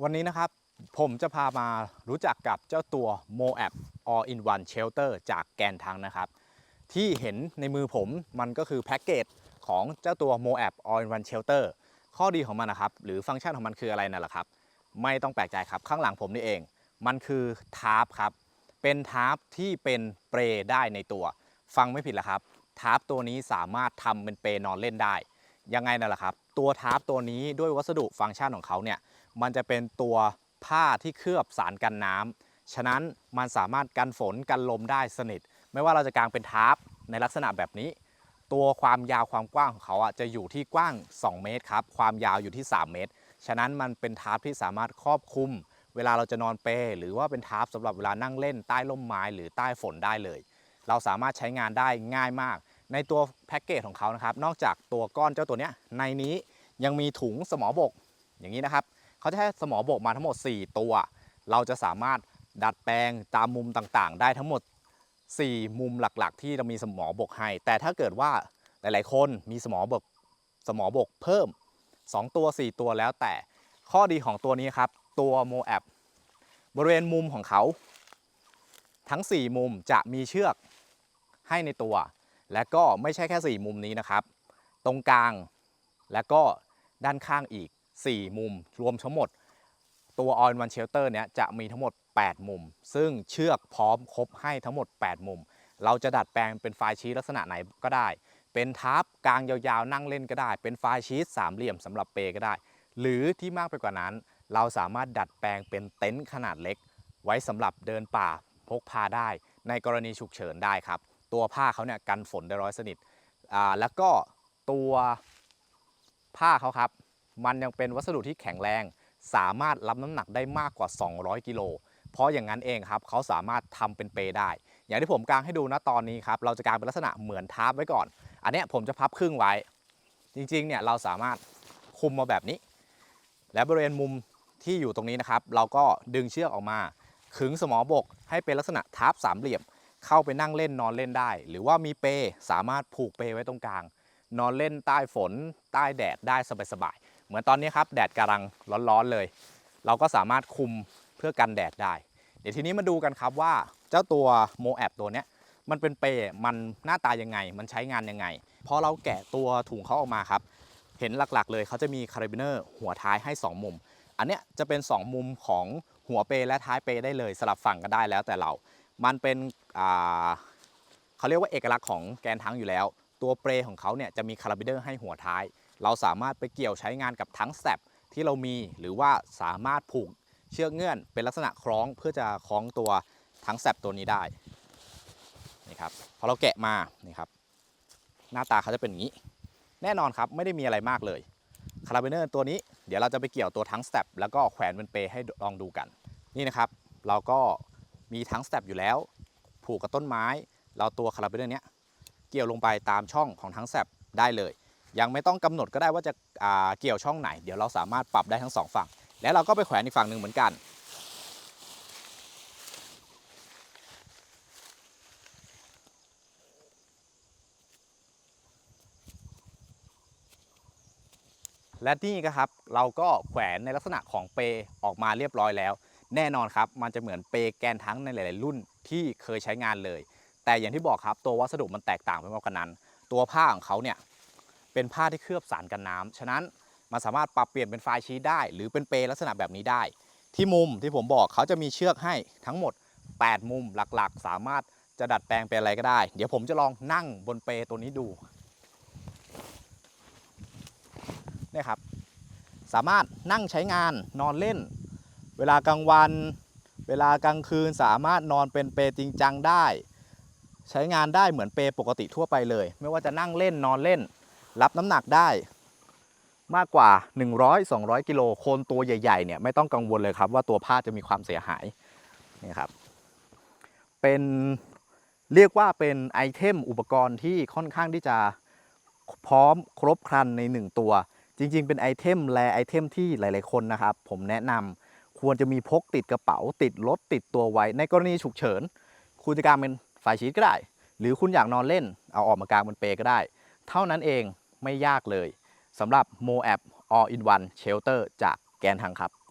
วันนี้นะครับผมจะพามารู้จักกับเจ้าตัว Moab All in One Shelter จากแกนทังนะครับ ที่เห็นในมือผมมันก็คือแพ็กเกจของเจ้าตัว Moab All in One Shelter ข้อดีของมันนะครับ หรือฟังก์ชันของมันคืออะไรนั่นแหละครับ ไม่ต้องแปลกใจครับ ข้างหลังผมนี่เอง มันคือทาร์ปครับ เป็นทาร์ปที่เป็นเปรได้ในตัว ฟังไม่ผิดล้วครับทาร์ปตัวนี้สามารถทำเป็นเปรนอนเล่นได้ ยังไงนั่นแหละครับ ตัวทาร์ปตัวนี้ด้วยวัสดุฟังก์ชันของเขาเนี่ยมันจะเป็นตัวผ้าที่เคลือบสารกันน้ำฉะนั้นมันสามารถกันฝนกันลมได้สนิท ไม่ว่าเราจะกางเป็นทาร์ปในลักษณะแบบนี้ ตัวความยาวความกว้างของเขาอะจะอยู่ที่กว้าง 2 เมตรครับความยาวอยู่ที่ 3 เมตร ฉะนั้นมันเป็นทาร์ปที่สามารถครอบคลุม เวลาเราจะนอนเปหรือว่าเป็นทาร์ปสำหรับเวลานั่งเล่นใต้ร่มไม้หรือใต้ฝนได้เลย เราสามารถใช้งานได้ง่ายมาก ในตัวแพ็กเกจของเขานะครับ นอกจากตัวก้อนเจ้าตัวเนี้ยในนี้ยังมีถุงสมอบกอย่างนี้นะครับเขาจะให้สมอบกมาทั้งหมด 4 ตัว เราจะสามารถดัดแปลงตามมุมต่างๆ ได้ทั้งหมด 4 มุมหลักๆ ที่เรามีสมอบกให้ แต่ถ้าเกิดว่าหลายๆ คนมีสมอบกสมอบกเพิ่ม 2 ตัว 4 ตัวแล้วแต่ข้อดีของตัวนี้ครับ ตัวโมแอปบริเวณมุมของเขา ทั้ง 4 มุมจะมีเชือกให้ในตัว และก็ไม่ใช่แค่ 4 มุมนี้นะครับ ตรงกลางและก็ด้านข้างอีก 4 มุม รวมทั้งหมด ตัว All in One Shelter เนี้ยจะมีทั้งหมด 8 มุม ซึ่งเชือกพร้อมครบให้ทั้งหมด 8 มุม เราจะดัดแปลงเป็นไฟล์ชีตลักษณะไหนก็ได้ เป็นทับกลางยาวๆนั่งเล่นก็ได้ เป็นไฟล์ชีตสามเหลี่ยมสำหรับเปก็ได้ หรือที่มากไปกว่านั้น เราสามารถดัดแปลงเป็นเต็นท์ขนาดเล็ก ไว้สำหรับเดินป่าพกพาได้ ในกรณีฉุกเฉินได้ครับ ตัวผ้าเขาเนี่ยกันฝนได้ร้อยสนิทอ่าแล้วก็ตัวผ้าเขาครับ มันยังเป็นวัสดุที่แข็งแรง สามารถรับน้ำหนักได้มากกว่า 200 กิโล เพราะอย่างนั้นเองครับเขาสามารถทำเป็นเปลได้ อย่างที่ผมกางให้ดูนะตอนนี้ครับ เราจะกางเป็นลักษณะเหมือนทาร์ปไว้ก่อน อันนี้ผมจะพับครึ่งไว้ จริงๆเนี่ยเราสามารถคุมมาแบบนี้ และบริเวณมุมที่อยู่ตรงนี้นะครับ เราก็ดึงเชือกออกมาขึงสมอบกให้เป็นลักษณะทับสามเหลี่ยม เข้าไปนั่งเล่นนอนเล่นได้ หรือว่ามีเปสามารถผูกเปไว้ตรงกลาง นอนเล่นใต้ฝน ใต้แดดได้สบายๆเหมือนตอนนี้ครับแดดกำลังร้อนๆเลย เราก็สามารถคุมเพื่อกันแดดได้ เดี๋ยวทีนี้มาดูกันครับว่าเจ้าตัวโมแอปตัวเนี้ยมันเป็นเปมันหน้าตายังไง มันใช้งานยังไงพอเราแกะตัวถุงเขาออกมาครับ เห็นหลักๆเลยเขาจะมีคาราบิเนอร์หัวท้ายให้ 2 มุม อันเนี้ยจะเป็น 2 มุมของหัวเปและท้ายเปได้เลยสลับฝั่งกันได้แล้วแต่เรา มันเป็นเขาเรียกว่าเอกลักษณ์ของแกนทั้งอยู่แล้ว ตัวเปรของเขาเนี่ยจะมีคาราบิเนอร์ให้หัวท้าย เราสามารถไปเกี่ยวใช้งานกับทั้งแสบที่เรามีหรือว่าสามารถผูกเชือกเงื่อนเป็นลักษณะคล้องเพื่อจะคล้องตัวทั้งแสบตัวนี้ได้นี่ครับพอเราแกะมานี่ครับหน้าตาเขาจะเป็นอย่างนี้ แน่นอนครับไม่ได้มีอะไรมากเลยคาราบิเนอร์ตัวนี้เดี๋ยวเราจะไปเกี่ยวตัวทั้งสเต็ปแล้วก็แขวนเป็นเปรให้ลองดูกัน นี่นะครับ เราก็ มีทั้งสเต็ปอยู่แล้ว ผูกกับต้นไม้ เราตัวคาราบิเนอร์เนี้ยเกี่ยวลงไปตามช่องของทั้งสเต็ปได้เลย ยังไม่ต้องกำหนดก็ได้ว่าจะาเกี่ยวช่องไหน เดี๋ยวเราสามารถปรับได้ทั้งสองฝั่ง แล้วเราก็ไปแขวนอีกฝั่งหนึ่งเหมือนกันและนี่ก็ครับเราก็แขวนในลักษณะของเปออกมาเรียบร้อยแล้ว แน่นอนครับ มันจะเหมือนเปแกนทั้งในหลาย ๆ รุ่นที่เคยใช้งานเลย แต่อย่างที่บอกครับตัววัสดุมันแตกต่างไปมากกว่านั้น ตัวผ้าของเขาเนี่ยเป็นผ้าที่เคลือบสารกันน้ำฉะนั้นมันสามารถปรับเปลี่ยนเป็นไฟล์ชีตได้ หรือเป็นเปลักษณะแบบนี้ได้ ที่มุมที่ผมบอกเขาจะมีเชือกให้ทั้งหมด 8 มุมหลัก ๆ สามารถจะดัดแปลงเป็นอะไรก็ได้ เดี๋ยวผมจะลองนั่งบนเปตัวนี้ดูนี่ครับ สามารถนั่งใช้งานนอนเล่น วลากลางวัน เวลากลางคืนสามารถนอนเป็นเปรจริงจังได้ ใช้งานได้เหมือนเปรปกติทั่วไปเลย ไม่ว่าจะนั่งเล่นนอนเล่น รับน้ำหนักได้ มากกว่า 100-200 กิโลโคนตัวใหญ่ๆเนี่ยไม่ต้องกังวลเลยครับว่าตัวผ้าจะมีความเสียหายนี่ครับเป็นเรียกว่าเป็นไอเทมอุปกรณ์ที่ค่อนข้างที่จะพร้อมครบครันในหนึ่งตัว จริง ๆ เป็นไอเทมแลไอเทมที่หลาย ๆ คนนะครับ ผมแนะนำ ควรจะมีพกติดกระเป๋าติดรถติดตัวไว้ ในกรณีฉุกเฉิน คุณจะกางเป็นสายชีตก็ได้ หรือคุณอยากนอนเล่น เอาออกมากางบนเปก็ได้ เท่านั้นเองไม่ยากเลยสำหรับ Moab All in One Shelter จากแกนทังครับ